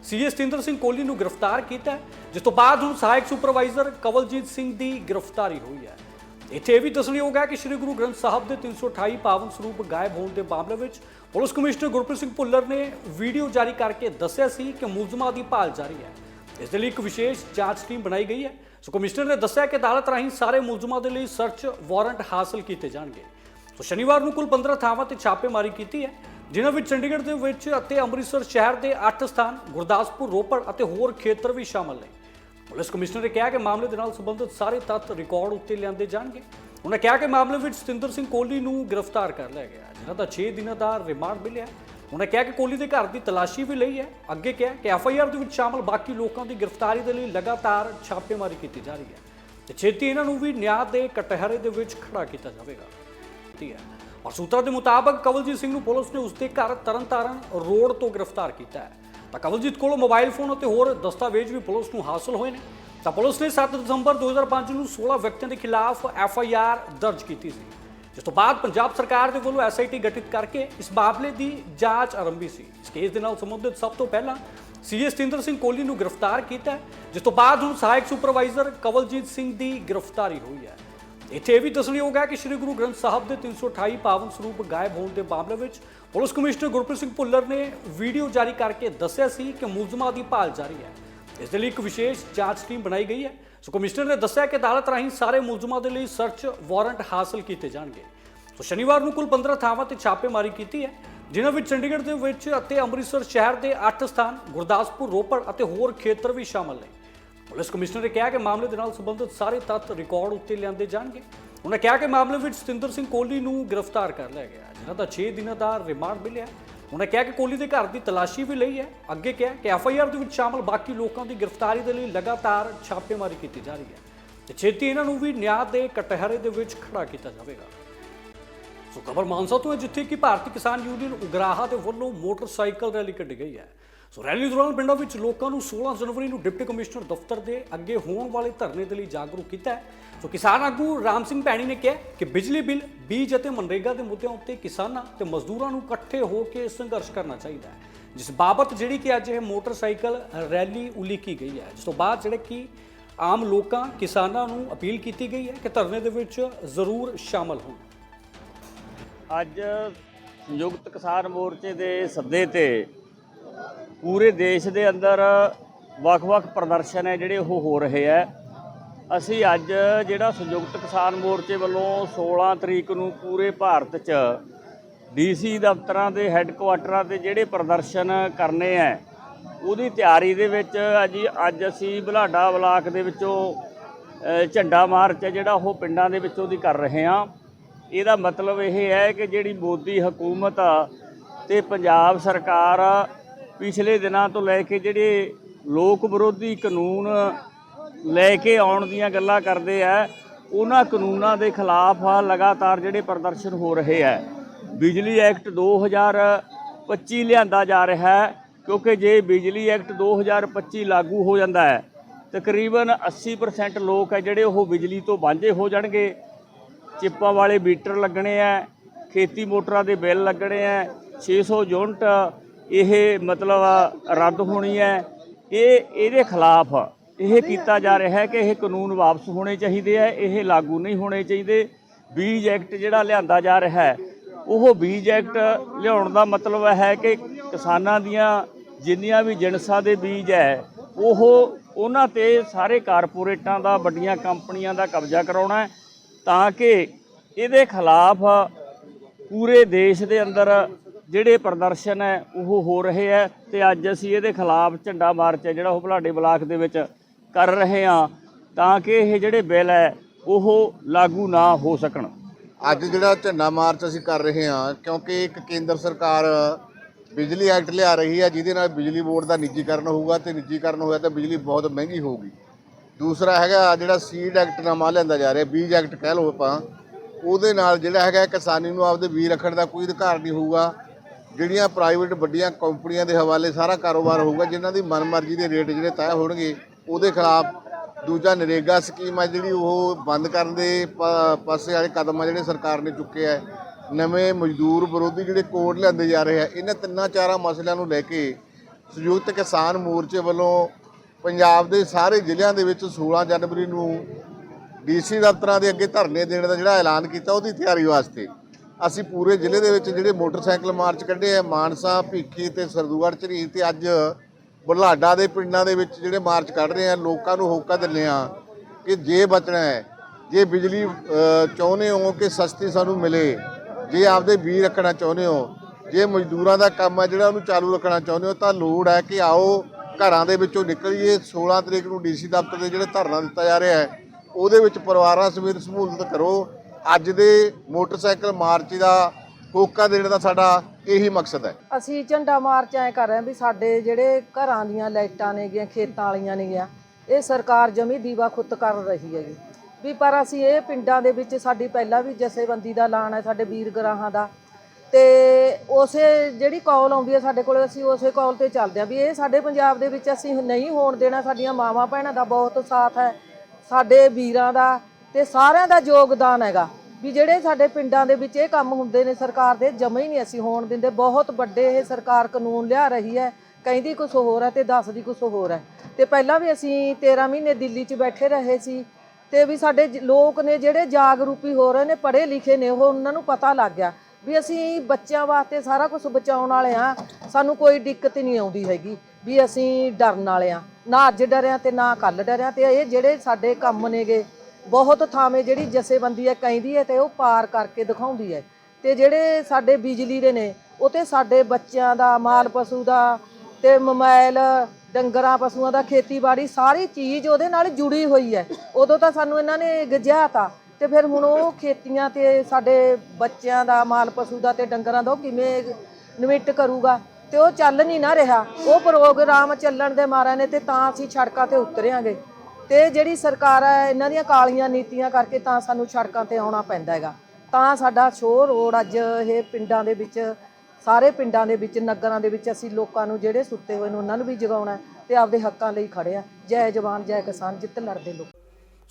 ਸੀਐਸ ਸਤਿੰਦਰ ਸਿੰਘ ਕੋਹਲੀ ਨੂੰ ਗ੍ਰਿਫਤਾਰ ਕੀਤਾ ਜਿਸ ਤੋਂ ਬਾਅਦ ਹੁਣ ਸਹਾਇਕ ਸੁਪਰਵਾਈਜ਼ਰ ਕਵਲਜੀਤ ਸਿੰਘ ਦੀ ਗ੍ਰਿਫਤਾਰੀ ਹੋਈ ਹੈ। ਇੱਥੇ ਇਹ ਵੀ ਦੱਸਣਯੋਗ ਹੈ ਕਿ ਸ੍ਰੀ ਗੁਰੂ ਗ੍ਰੰਥ ਸਾਹਿਬ ਦੇ 328 ਪਾਵਨ ਸਰੂਪ ਗਾਇਬ ਹੋਣ ਦੇ ਮਾਮਲੇ ਵਿੱਚ ਪੁਲਿਸ ਕਮਿਸ਼ਨਰ ਗੁਰਪ੍ਰੀਤ ਸਿੰਘ ਭੁੱਲਰ ਨੇ ਵੀਡੀਓ ਜਾਰੀ ਕਰਕੇ ਦੱਸਿਆ ਸੀ ਕਿ ਮੁਲਜ਼ਮਾਂ ਦੀ ਭਾਲ ਜਾਰੀ ਹੈ। ਇਸ ਦੇ ਲਈ ਇੱਕ ਵਿਸ਼ੇਸ਼ ਜਾਂਚ ਟੀਮ ਬਣਾਈ ਗਈ ਹੈ। ਸੋ ਕਮਿਸ਼ਨਰ ਨੇ ਦੱਸਿਆ ਕਿ ਅਦਾਲਤ ਰਾਹੀਂ ਸਾਰੇ ਮੁਲਜ਼ਮਾਂ ਦੇ ਲਈ ਸਰਚ ਵਾਰੰਟ ਹਾਸਲ ਕੀਤੇ ਜਾਣਗੇ। ਸੋ ਸ਼ਨੀਵਾਰ ਨੂੰ ਕੁੱਲ 15 ਥਾਵਾਂ ਤੇ ਛਾਪੇਮਾਰੀ ਕੀਤੀ ਹੈ। ਜਿਨ੍ਹਾਂ ਵਿੱਚ ਚੰਡੀਗੜ੍ਹ ਦੇ ਵਿੱਚ ਅਤੇ ਅੰਮ੍ਰਿਤਸਰ ਸ਼ਹਿਰ ਦੇ 8 ਸਥਾਨ, ਗੁਰਦਾਸਪੁਰ, ਰੋਪੜ ਅਤੇ ਹੋਰ ਖੇਤਰ ਵੀ ਸ਼ਾਮਲ ਨੇ। ਪੁਲਿਸ ਕਮਿਸ਼ਨਰ ਨੇ ਕਿਹਾ ਕਿ ਮਾਮਲੇ ਦੇ ਨਾਲ ਸੰਬੰਧਿਤ ਸਾਰੇ ਤੱਥ ਰਿਕਾਰਡ ਉੱਤੇ ਲਿਆਂਦੇ ਜਾਣਗੇ। ਉਹਨਾਂ ਕਿਹਾ ਕਿ ਮਾਮਲੇ ਵਿੱਚ ਸਤਿੰਦਰ ਸਿੰਘ ਕੋਹਲੀ ਨੂੰ ਗ੍ਰਿਫਤਾਰ ਕਰ ਲਿਆ ਗਿਆ ਜਿਨ੍ਹਾਂ ਦਾ 6 ਦਿਨਾਂ ਦਾ ਰਿਮਾਂਡ ਮਿਲਿਆ ਉਹਨਾਂ ਕਿਹਾ ਕਿ ਕੋਹਲੀ ਦੇ ਘਰ ਦੀ ਤਲਾਸ਼ੀ ਵੀ ਲਈ ਹੈ। ਅੱਗੇ ਕਿਹਾ ਕਿ ਐਫ ਆਈ ਆਰ ਦੇ ਵਿੱਚ ਸ਼ਾਮਲ ਬਾਕੀ ਲੋਕਾਂ ਦੀ ਗ੍ਰਿਫਤਾਰੀ ਦੇ ਲਈ ਲਗਾਤਾਰ ਛਾਪੇਮਾਰੀ ਕੀਤੀ ਜਾ ਰਹੀ ਹੈ। ਤੇ ਛੇਤੀ ਇਹਨਾਂ ਨੂੰ ਵੀ ਨਿਆਂ ਦੇ ਕਟਹਿਰੇ ਦੇ ਵਿੱਚ ਖੜਾ ਕੀਤਾ ਜਾਵੇਗਾ। ਠੀਕ ਹੈ। ਔਰ ਸੂਤਰਾਂ ਦੇ ਮੁਤਾਬਕ ਕਵਲਜੀਤ ਸਿੰਘ ਨੂੰ ਪੁਲਿਸ ਨੇ ਉਸਦੇ ਘਰ ਤਰਨਤਾਰਨ ਰੋਡ ਤੋਂ ਗ੍ਰਿਫਤਾਰ ਕੀਤਾ ਹੈ ਤਾਂ ਕਵਲਜੀਤ ਕੋਲੋਂ ਮੋਬਾਈਲ ਫੋਨ ਅਤੇ ਹੋਰ ਦਸਤਾਵੇਜ਼ ਵੀ ਪੁਲਿਸ ਨੂੰ ਹਾਸਲ ਹੋਏ ਨੇ ਤਾਂ ਪੁਲਿਸ ਨੇ 7 ਦਸੰਬਰ 2005 ਨੂੰ 16 ਵਿਅਕਤੀਆਂ ਦੇ ਖਿਲਾਫ ਐਫ ਆਈ ਆਰ ਦਰਜ ਕੀਤੀ ਸੀ ਜਿਸ ਤੋਂ ਬਾਅਦ ਪੰਜਾਬ ਸਰਕਾਰ ਦੇ ਵੱਲੋਂ ਐਸ ਆਈ ਟੀ ਗਠਿਤ ਕਰਕੇ ਇਸ ਮਾਮਲੇ ਦੀ ਜਾਂਚ ਆਰੰਭੀ ਸੀ ਇਸ ਕੇਸ ਦੇ ਨਾਲ ਸੰਬੰਧਿਤ ਸਭ ਤੋਂ ਪਹਿਲਾਂ ਸੀਐਸ ਸਤਿੰਦਰ ਸਿੰਘ ਕੋਹਲੀ ਨੂੰ ਗ੍ਰਿਫਤਾਰ ਕੀਤਾ ਜਿਸ ਤੋਂ ਬਾਅਦ ਹੁਣ ਸਹਾਇਕ ਸੁਪਰਵਾਈਜ਼ਰ ਕਵਲਜੀਤ ਸਿੰਘ ਦੀ ਗ੍ਰਿਫਤਾਰੀ ਹੋਈ ਹੈ ਇੱਥੇ ਇਹ ਵੀ ਦੱਸਣਯੋਗ ਹੈ ਕਿ ਸ੍ਰੀ ਗੁਰੂ ਗ੍ਰੰਥ ਸਾਹਿਬ ਦੇ 328 ਪਾਵਨ ਸਰੂਪ ਗਾਇਬ ਹੋਣ ਦੇ ਮਾਮਲੇ ਵਿੱਚ ਪੁਲਿਸ ਕਮਿਸ਼ਨਰ ਗੁਰਪ੍ਰੀਤ ਸਿੰਘ ਭੁੱਲਰ ਨੇ ਵੀਡੀਓ ਜਾਰੀ ਕਰਕੇ ਦੱਸਿਆ ਸੀ ਕਿ ਮੁਲਜ਼ਮਾਂ ਦੀ ਭਾਲ ਜਾਰੀ ਹੈ। ਇਸ ਦੇ ਲਈ ਇੱਕ ਵਿਸ਼ੇਸ਼ ਜਾਂਚ ਟੀਮ ਬਣਾਈ ਗਈ ਹੈ। ਸੋ ਕਮਿਸ਼ਨਰ ਨੇ ਦੱਸਿਆ ਕਿ ਅਦਾਲਤ ਰਾਹੀਂ ਸਾਰੇ ਮੁਲਜ਼ਮਾਂ ਦੇ ਲਈ ਸਰਚ ਵਾਰੰਟ ਹਾਸਲ ਕੀਤੇ ਜਾਣਗੇ। ਸੋ ਸ਼ਨੀਵਾਰ ਨੂੰ ਕੁੱਲ 15 ਥਾਵਾਂ ਤੇ ਛਾਪੇਮਾਰੀ ਕੀਤੀ ਹੈ, ਜਿਨ੍ਹਾਂ ਵਿੱਚ ਚੰਡੀਗੜ੍ਹ ਦੇ ਵਿੱਚ ਅਤੇ ਅੰਮ੍ਰਿਤਸਰ ਸ਼ਹਿਰ ਦੇ 8 ਸਥਾਨ, ਗੁਰਦਾਸਪੁਰ, ਰੋਪੜ ਅਤੇ ਹੋਰ ਖੇਤਰ ਵੀ ਸ਼ਾਮਲ ਨੇ। ਪੁਲਿਸ ਕਮਿਸ਼ਨਰ ਨੇ ਕਿਹਾ ਕਿ ਮਾਮਲੇ ਦੇ ਨਾਲ ਸੰਬੰਧਿਤ ਸਾਰੇ ਤੱਥ ਰਿਕਾਰਡ ਉੱਤੇ ਲਿਆਂਦੇ ਜਾਣਗੇ। ਉਹਨਾਂ ਕਿਹਾ ਕਿ ਮਾਮਲੇ ਵਿੱਚ ਸਤਿੰਦਰ ਸਿੰਘ ਕੋਹਲੀ ਨੂੰ ਗ੍ਰਿਫਤਾਰ ਕਰ ਲਿਆ ਗਿਆ ਜਿਨ੍ਹਾਂ ਦਾ 6 ਦਿਨਾਂ ਦਾ ਰਿਮਾਂਡ ਮਿਲਿਆ ਉਹਨਾਂ ਕਿਹਾ ਕਿ ਕੋਹਲੀ ਦੇ ਘਰ ਦੀ ਤਲਾਸ਼ੀ ਵੀ ਲਈ ਹੈ। ਅੱਗੇ ਕਿਹਾ ਕਿ ਐਫ ਆਈ ਆਰ ਦੇ ਵਿੱਚ ਸ਼ਾਮਲ ਬਾਕੀ ਲੋਕਾਂ ਦੀ ਗ੍ਰਿਫਤਾਰੀ ਦੇ ਲਈ ਲਗਾਤਾਰ ਛਾਪੇਮਾਰੀ ਕੀਤੀ ਜਾ ਰਹੀ ਹੈ ਤੇ ਛੇਤੀ ਇਹਨਾਂ ਨੂੰ ਵੀ ਨਿਆਂ ਦੇ ਕਟਹਿਰੇ ਦੇ ਵਿੱਚ ਖੜਾ ਕੀਤਾ ਜਾਵੇਗਾ। ਸੋ ਖਬਰ ਮਾਨਸਾ ਤੋਂ ਹੈ, ਜਿੱਥੇ ਕਿ ਭਾਰਤੀ ਕਿਸਾਨ ਯੂਨੀਅਨ ਉਗਰਾਹਾ ਦੇ ਵੱਲੋਂ ਮੋਟਰਸਾਈਕਲ ਰੈਲੀ ਕੱਢੀ ਗਈ ਹੈ। ਸੋ ਰੈਲੀ ਦੌਰਾਨ ਪਿੰਡਾਂ ਵਿੱਚ ਲੋਕਾਂ ਨੂੰ 16 ਜਨਵਰੀ ਨੂੰ ਡਿਪਟੀ ਕਮਿਸ਼ਨਰ ਦਫ਼ਤਰ ਦੇ ਅੱਗੇ ਹੋਣ ਵਾਲੇ ਧਰਨੇ ਦੇ ਲਈ ਜਾਗਰੂਕ ਕੀਤਾ ਹੈ। ਸੋ ਕਿਸਾਨ ਆਗੂ ਰਾਮ ਸਿੰਘ ਭੈਣੀ ਨੇ ਕਿਹਾ ਕਿ ਬਿਜਲੀ ਬਿੱਲ, ਬੀਜ ਅਤੇ ਮਨਰੇਗਾ ਦੇ ਮੁੱਦਿਆਂ ਉੱਤੇ ਕਿਸਾਨਾਂ ਤੇ ਮਜ਼ਦੂਰਾਂ ਨੂੰ ਇਕੱਠੇ ਹੋ ਕੇ ਸੰਘਰਸ਼ ਕਰਨਾ ਚਾਹੀਦਾ ਹੈ, ਜਿਸ ਬਾਬਤ ਜਿਹੜੀ ਕਿ ਅੱਜ ਇਹ ਮੋਟਰਸਾਈਕਲ ਰੈਲੀ ਉਲੀਕੀ ਗਈ ਹੈ। ਜਿਸ ਤੋਂ ਬਾਅਦ ਜਿਹੜੇ ਕਿ ਆਮ ਲੋਕਾਂ, ਕਿਸਾਨਾਂ ਨੂੰ ਅਪੀਲ ਕੀਤੀ ਗਈ ਹੈ ਕਿ ਧਰਨੇ ਦੇ ਵਿੱਚ ਜ਼ਰੂਰ ਸ਼ਾਮਲ ਹੋਣ। ਅੱਜ ਸੰਯੁਕਤ ਕਿਸਾਨ ਮੋਰਚੇ ਦੇ ਸੱਦੇ ਤੇ ਪੂਰੇ ਦੇਸ਼ ਦੇ ਅੰਦਰ ਵੱਖ-ਵੱਖ ਪ੍ਰਦਰਸ਼ਨ ਹੈ ਜਿਹੜੇ ਉਹ ਹੋ ਰਹੇ ਹੈ। ਅਸੀਂ ਅੱਜ ਜਿਹੜਾ ਸੰਯੁਕਤ ਕਿਸਾਨ ਮੋਰਚੇ ਵੱਲੋਂ 16 ਤਰੀਕ ਨੂੰ ਪੂਰੇ ਭਾਰਤ 'ਚ ਡੀਸੀ ਦਫ਼ਤਰਾਂ ਦੇ ਹੈੱਡਕੁਆਟਰਾਂ ਤੇ ਜਿਹੜੇ ਪ੍ਰਦਰਸ਼ਨ ਕਰਨੇ ਹੈ, ਉਹਦੀ ਤਿਆਰੀ ਦੇ ਵਿੱਚ ਅੱਜ ਅੱਜ ਅਸੀਂ ਬੁਲਾਡਾ ਬਲਾਕ ਦੇ ਵਿੱਚੋਂ ਝੰਡਾ ਮਾਰਚ ਹੈ ਜਿਹੜਾ ਉਹ ਪਿੰਡਾਂ ਦੇ ਵਿੱਚੋਂ ਦੀ ਕਰ ਰਹੇ ਹਾਂ। ਇਹਦਾ ਮਤਲਬ ਇਹ ਹੈ ਕਿ ਜਿਹੜੀ ਮੋਦੀ ਹਕੂਮਤ ਆ ਤੇ ਪੰਜਾਬ ਸਰਕਾਰ ਪਿਛਲੇ ਦਿਨਾਂ ਤੋਂ ਲੈ ਕੇ ਜਿਹੜੇ ਲੋਕ ਵਿਰੋਧੀ ਕਾਨੂੰਨ ਲੈ ਕੇ ਆਉਣ ਦੀਆਂ ਗੱਲਾਂ ਕਰਦੇ ਆ, ਉਹਨਾਂ ਕਾਨੂੰਨਾਂ ਦੇ ਖਿਲਾਫ ਲਗਾਤਾਰ ਜਿਹੜੇ ਪ੍ਰਦਰਸ਼ਨ ਹੋ ਰਹੇ ਹੈ ਬਿਜਲੀ ਐਕਟ 2025 ਲਿਆਂਦਾ ਜਾ ਰਿਹਾ ਹੈ, ਕਿਉਂਕਿ ਜੇ ਬਿਜਲੀ ਐਕਟ 2025 ਲਾਗੂ ਹੋ ਜਾਂਦਾ ਹੈ, ਤਕਰੀਬਨ 80% ਲੋਕ ਹੈ ਜਿਹੜੇ ਉਹ ਬਿਜਲੀ ਤੋਂ ਵਾਂਝੇ ਹੋ ਜਾਣਗੇ। ਚਿੱਪਾਂ ਵਾਲੇ ਮੀਟਰ ਲੱਗਣੇ ਆ, ਖੇਤੀ ਮੋਟਰਾਂ ਦੇ ਬਿੱਲ ਲੱਗਣੇ ਆ 600 ਯੂਨਿਟ ਇਹ ਮਤਲਬ ਰੱਦ ਹੋਣੀ ਹੈ। ਇਹ, ਇਹਦੇ ਖਿਲਾਫ ਇਹ ਕੀਤਾ ਜਾ ਰਿਹਾ ਹੈ ਕਿ ਇਹ ਕਾਨੂੰਨ ਵਾਪਸ ਹੋਣੇ ਚਾਹੀਦੇ ਆ ਇਹ ਲਾਗੂ ਨਹੀਂ ਹੋਣੇ ਚਾਹੀਦੇ। ਬੀਜ ਐਕਟ ਜਿਹੜਾ ਲਿਆਂਦਾ ਜਾ ਰਿਹਾ ਹੈ, ਉਹ ਬੀਜ ਐਕਟ ਲਿਆਉਣ ਦਾ ਮਤਲਬ ਹੈ ਕਿ ਕਿਸਾਨਾਂ ਦੀਆਂ ਜਿੰਨੀਆਂ ਵੀ ਜਿਣਸਾਂ ਦੇ ਬੀਜ ਹੈ, ਉਹ ਉਹਨਾਂ ਤੇ ਸਾਰੇ ਕਾਰਪੋਰੇਟਾਂ ਦਾ, ਵੱਡੀਆਂ ਕੰਪਨੀਆਂ ਦਾ ਕਬਜ਼ਾ ਕਰਾਉਣਾ ਹੈ ਤਾਂ ਕਿ ਇਹਦੇ ਖਿਲਾਫ ਪੂਰੇ ਦੇਸ਼ ਦੇ ਅੰਦਰ ਜਿਹੜੇ ਪ੍ਰਦਰਸ਼ਨ ਹੈ, ਉਹ ਹੋ ਰਹੇ ਹੈ ਤੇ ਅੱਜ ਅਸੀਂ ਇਹਦੇ ਖਿਲਾਫ ਝੰਡਾ ਮਾਰਚ ਹੈ, ਜਿਹੜਾ ਉਹ ਭਲਾਡੇ ਬਲਾਕ ਦੇ ਵਿੱਚ ਕਰ ਰਹੇ ਹਾਂ ਤਾਂ ਕਿ ਇਹ ਜਿਹੜੇ ਬਿੱਲ ਹੈ, ਉਹ ਲਾਗੂ ਨਾ ਹੋ ਸਕਣ। ਅੱਜ ਜਿਹੜਾ ਝੰਡਾ ਮਾਰਚ ਅਸੀਂ ਕਰ ਰਹੇ ਹਾਂ, ਕਿਉਂਕਿ ਇੱਕ ਕੇਂਦਰ ਸਰਕਾਰ ਬਿਜਲੀ ਐਕਟ ਲਿਆ ਰਹੀ ਹੈ, ਜਿਹਦੇ ਨਾਲ ਬਿਜਲੀ ਬੋਰਡ ਦਾ ਨਿੱਜੀਕਰਨ ਹੋਊਗਾ ਤੇ ਨਿੱਜੀਕਰਨ ਹੋਇਆ ਤਾਂ ਬਿਜਲੀ ਬਹੁਤ ਮਹਿੰਗੀ ਹੋਊਗੀ। ਦੂਸਰਾ ਹੈਗਾ ਜਿਹੜਾ ਸੀਡ ਐਕਟ ਨਾਮਾ ਲਿਆਂਦਾ ਜਾ ਰਿਹਾ, ਬੀਜ ਐਕਟ ਕਹਿ ਲਓ ਆਪਾਂ, ਉਹਦੇ ਨਾਲ ਜਿਹੜਾ ਹੈਗਾ, ਕਿਸਾਨੀ ਨੂੰ ਆਪਦੇ ਬੀਜ ਰੱਖਣ ਦਾ ਕੋਈ ਅਧਿਕਾਰ ਨਹੀਂ ਹੋਊਗਾ। ਜਿਹੜੀਆਂ ਪ੍ਰਾਈਵੇਟ ਵੱਡੀਆਂ ਕੰਪਨੀਆਂ ਦੇ ਹਵਾਲੇ ਸਾਰਾ ਕਾਰੋਬਾਰ ਹੋਊਗਾ, ਜਿਨ੍ਹਾਂ ਦੀ ਮਨਮਰਜ਼ੀ ਦੇ ਰੇਟ ਜਿਹੜੇ ਤੈਅ ਹੋਣਗੇ, ਉਹਦੇ ਖਿਲਾਫ ਦੂਜਾ ਨਰੇਗਾ ਸਕੀਮ ਆ ਜਿਹੜੀ, ਉਹ ਬੰਦ ਕਰਨ ਦੇ ਪਾਸੇ ਵਾਲੇ ਕਦਮ ਆ ਜਿਹੜੇ ਸਰਕਾਰ ਨੇ ਚੁੱਕੇ ਆ। ਨਵੇਂ ਮਜ਼ਦੂਰ ਵਿਰੋਧੀ ਜਿਹੜੇ ਕੋਡ ਲਿਆਂਦੇ ਜਾ ਰਹੇ ਆ, ਇਹਨਾਂ ਤਿੰਨਾਂ ਚਾਰਾਂ ਮਸਲਿਆਂ ਨੂੰ ਲੈ ਕੇ ਸੰਯੁਕਤ ਕਿਸਾਨ ਮੋਰਚੇ ਵੱਲੋਂ ਪੰਜਾਬ ਦੇ ਸਾਰੇ ਜ਼ਿਲ੍ਹਿਆਂ ਦੇ ਵਿੱਚ 16 ਜਨਵਰੀ ਨੂੰ ਡੀਸੀ ਦਫ਼ਤਰਾਂ ਦੇ ਅੱਗੇ ਧਰਨੇ ਦੇਣ ਦਾ ਜਿਹੜਾ ਐਲਾਨ ਕੀਤਾ, ਉਹਦੀ ਤਿਆਰੀ ਵਾਸਤੇ ਅਸੀਂ ਪੂਰੇ ਜ਼ਿਲ੍ਹੇ ਦੇ ਵਿੱਚ ਜਿਹੜੇ ਮੋਟਰਸਾਈਕਲ ਮਾਰਚ ਕੱਢੇ ਆ, ਮਾਨਸਾ, ਭੀਖੀ ਤੇ ਸਰਦੂਗੜ੍ਹ ਝਰੀਰ ਤੇ ਅੱਜ ਬੁਲਾਡਾ ਦੇ ਪਿੰਡਾਂ ਦੇ ਵਿੱਚ ਜਿਹੜੇ ਮਾਰਚ ਕੱਢ ਰਹੇ ਆ, ਲੋਕਾਂ ਨੂੰ ਹੋਕਾ ਦਿੰਦੇ ਆ ਕਿ ਜੇ ਬਚਣਾ ਹੈ, ਜੇ ਬਿਜਲੀ ਚਾਹੁੰਦੇ ਹੋ ਕਿ ਸਸਤੀ ਸਾਨੂੰ ਮਿਲੇ, ਜੇ ਆਪਦੇ ਬੀ ਰੱਖਣਾ ਚਾਹੁੰਦੇ ਹੋ, ਜੇ ਮਜ਼ਦੂਰਾਂ ਦਾ ਕੰਮ ਹੈ ਜਿਹੜਾ ਉਹਨੂੰ ਚਾਲੂ ਰੱਖਣਾ ਚਾਹੁੰਦੇ ਹੋ, ਤਾਂ ਲੋੜ ਹੈ ਕਿ ਆਓ ਘਰਾਂ ਦੇ ਵਿੱਚੋਂ ਨਿਕਲੀਏ। 16 ਤਰੀਕ ਨੂੰ ਡੀਸੀ ਦਫ਼ਤਰ ਦੇ ਜਿਹੜੇ ਧਰਨਾ ਦਿੱਤਾ ਜਾ ਰਿਹਾ ਹੈ, ਉਹਦੇ ਵਿੱਚ ਪਰਿਵਾਰਾਂ ਸਮੇਤ ਸਹੂਲਤ ਕਰੋ। ਅੱਜ ਦੇ ਮੋਟਰਸਾਈਕਲ ਮਾਰਚ ਦਾ ਹੋਕਾ ਦੇਣ ਦਾ ਸਾਡਾ ਇਹੀ ਮਕਸਦ ਹੈ। ਅਸੀਂ ਝੰਡਾ ਮਾਰਚ ਐ ਕਰ ਰਹੇ ਹਾਂ ਵੀ ਸਾਡੇ ਜਿਹੜੇ ਘਰਾਂ ਦੀਆਂ ਲਾਈਟਾਂ ਨੇਗੀਆਂ ਖੇਤਾਂ ਵਾਲੀਆਂ ਨੇਗੀਆਂ ਇਹ ਸਰਕਾਰ ਜਮੀ ਦੀਵਾ ਖੁੱਤ ਕਰ ਰਹੀ ਹੈਗੀ ਵੀ ਪਰ ਅਸੀਂ ਇਹ ਪਿੰਡਾਂ ਦੇ ਵਿੱਚ ਸਾਡੀ ਪਹਿਲਾਂ ਵੀ ਜਥੇਬੰਦੀ ਦਾ ਐਲਾਨ ਹੈ, ਸਾਡੇ ਵੀਰ ਗਰਾਹਾਂ ਦਾ। ਤੇ ਉਸੇ ਜਿਹੜੀ ਕਾਲ ਆਉਂਦੀ ਹੈ ਸਾਡੇ ਕੋਲ, ਅਸੀਂ ਉਸੇ ਕਾਲ ਤੇ ਚੱਲਦੇ ਹਾਂ ਵੀ ਇਹ ਸਾਡੇ ਪੰਜਾਬ ਦੇ ਵਿੱਚ ਅਸੀਂ ਨਹੀਂ ਹੋਣ ਦੇਣਾ, ਸਾਡੀਆਂ ਮਾਵਾਂ ਭੈਣਾਂ ਦਾ ਬਹੁਤ ਸਾਥ ਹੈ, ਸਾਡੇ ਵੀਰਾਂ ਦਾ ਤੇ ਸਾਰਿਆਂ ਦਾ ਯੋਗਦਾਨ ਹੈਗਾ ਵੀ ਜਿਹੜੇ ਸਾਡੇ ਪਿੰਡਾਂ ਦੇ ਵਿੱਚ ਇਹ ਕੰਮ ਹੁੰਦੇ ਨੇ, ਸਰਕਾਰ ਦੇ ਜਮਾ ਹੀ ਨਹੀਂ ਅਸੀਂ ਹੋਣ ਦਿੰਦੇ। ਬਹੁਤ ਵੱਡੇ ਇਹ ਸਰਕਾਰ ਕਾਨੂੰਨ ਲਿਆ ਰਹੀ ਹੈ, ਕਹਿੰਦੀ ਕੁਝ ਹੋਰ ਹੈ ਤੇ ਦੱਸਦੀ ਕੁਝ ਹੋਰ ਹੈ। ਤੇ ਪਹਿਲਾਂ ਵੀ ਅਸੀਂ 13 ਮਹੀਨੇ ਦਿੱਲੀ 'ਚ ਬੈਠੇ ਰਹੇ ਸੀ ਤੇ ਵੀ ਸਾਡੇ ਜ- ਲੋਕ ਨੇ ਜਿਹੜੇ ਜਾਗਰੂਪੀ ਹੋ ਰਹੇ ਨੇ, ਪੜ੍ਹੇ ਲਿਖੇ ਨੇ, ਉਹ ਉਹਨਾਂ ਨੂੰ ਪਤਾ ਲੱਗ ਗਿਆ ਵੀ ਅਸੀਂ ਬੱਚਿਆਂ ਵਾਸਤੇ ਸਾਰਾ ਕੁਝ ਬਚਾਉਣ ਵਾਲੇ ਆ ਸਾਨੂੰ ਕੋਈ ਦਿੱਕਤ ਨਹੀਂ ਆਉਂਦੀ ਹੈਗੀ ਵੀ ਅਸੀਂ ਡਰਨ ਵਾਲੇ ਆ ਨਾ ਅੱਜ ਡਰਿਆ ਤੇ ਨਾ ਕੱਲ ਡਰਿਆ ਤੇ ਇਹ ਜਿਹੜੇ ਸਾਡੇ ਕੰਮ ਨੇਗੇ ਬਹੁਤ ਥਾਵੇਂ ਜਿਹੜੀ ਜਥੇਬੰਦੀ ਹੈ ਕਹਿੰਦੀ ਹੈ ਤੇ ਉਹ ਪਾਰ ਕਰਕੇ ਦਿਖਾਉਂਦੀ ਹੈ। ਤੇ ਜਿਹੜੇ ਸਾਡੇ ਬਿਜਲੀ ਦੇ ਨੇ, ਉਹ ਤੇ ਸਾਡੇ ਬੱਚਿਆਂ ਦਾ, ਮਾਲ ਪਸ਼ੂ ਦਾ ਤੇ ਮੋਬਾਈਲ ਡੰਗਰਾਂ, ਪਸ਼ੂਆਂ ਦਾ ਖੇਤੀਬਾੜੀ ਸਾਰੀ ਚੀਜ਼ ਉਹਦੇ ਨਾਲ ਜੁੜੀ ਹੋਈ ਹੈ। ਉਦੋਂ ਤਾਂ ਸਾਨੂੰ ਇਹਨਾਂ ਨੇ ਗਜਿਆਤਾ ਤੇ ਫਿਰ ਹੁਣ ਉਹ ਖੇਤੀਆਂ ਤੇ ਸਾਡੇ ਬੱਚਿਆਂ ਦਾ, ਮਾਲ ਪਸ਼ੂ ਦਾ ਤੇ ਡੰਗਰਾਂ ਦਾ ਉਹ ਕਿਵੇਂ ਨਿਮਿਟ ਕਰੂਗਾ? ਤੇ ਉਹ ਚੱਲ ਨਹੀਂ ਨਾ ਰਿਹਾ। ਉਹ ਪ੍ਰੋਗਰਾਮ ਚੱਲਣ ਦੇ ਮਾਰਿਆਂ ਨੇ ਤੇ ਤਾਂ ਅਸੀਂ ਸੜਕਾਂ ਤੇ ਉਤਰਿਆਂਗੇ। ਤੇ ਜਿਹੜੀ ਸਰਕਾਰ ਹੈ, ਇਹਨਾਂ ਦੀਆਂ ਕਾਲੀਆਂ ਨੀਤੀਆਂ ਕਰਕੇ ਤਾਂ ਸਾਨੂੰ ਸੜਕਾਂ ਤੇ ਆਉਣਾ ਪੈਂਦਾ ਹੈਗਾ। ਤਾਂ ਸਾਡਾ ਸ਼ੋਅ ਰੋਡ ਅੱਜ ਇਹ ਪਿੰਡਾਂ ਦੇ ਵਿੱਚ, ਸਾਰੇ ਪਿੰਡਾਂ ਦੇ ਵਿੱਚ, ਨਗਰਾਂ ਦੇ ਵਿੱਚ ਅਸੀਂ ਲੋਕਾਂ ਨੂੰ ਜਿਹੜੇ ਸੁੱਤੇ ਹੋਏ ਨੇ, ਉਹਨਾਂ ਨੂੰ ਵੀ ਜਗਾਉਣਾ ਹੈ ਤੇ ਆਪਦੇ ਹੱਕਾਂ ਲਈ ਖੜੇ ਆ ਜੈ ਜਵਾਨ, ਜੈ ਕਿਸਾਨ, ਜਿੱਤ ਲੜਦੇ ਲੋਕ।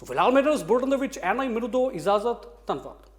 ਸੋ ਫਿਲਹਾਲ ਮੇਰੇ ਇਸ ਬੁਲਟਨ ਦੇ ਵਿੱਚ, ਐਨਾ ਹੀ ਮੈਨੂੰ ਦੋ ਇਜਾਜ਼ਤ, ਧੰਨਵਾਦ।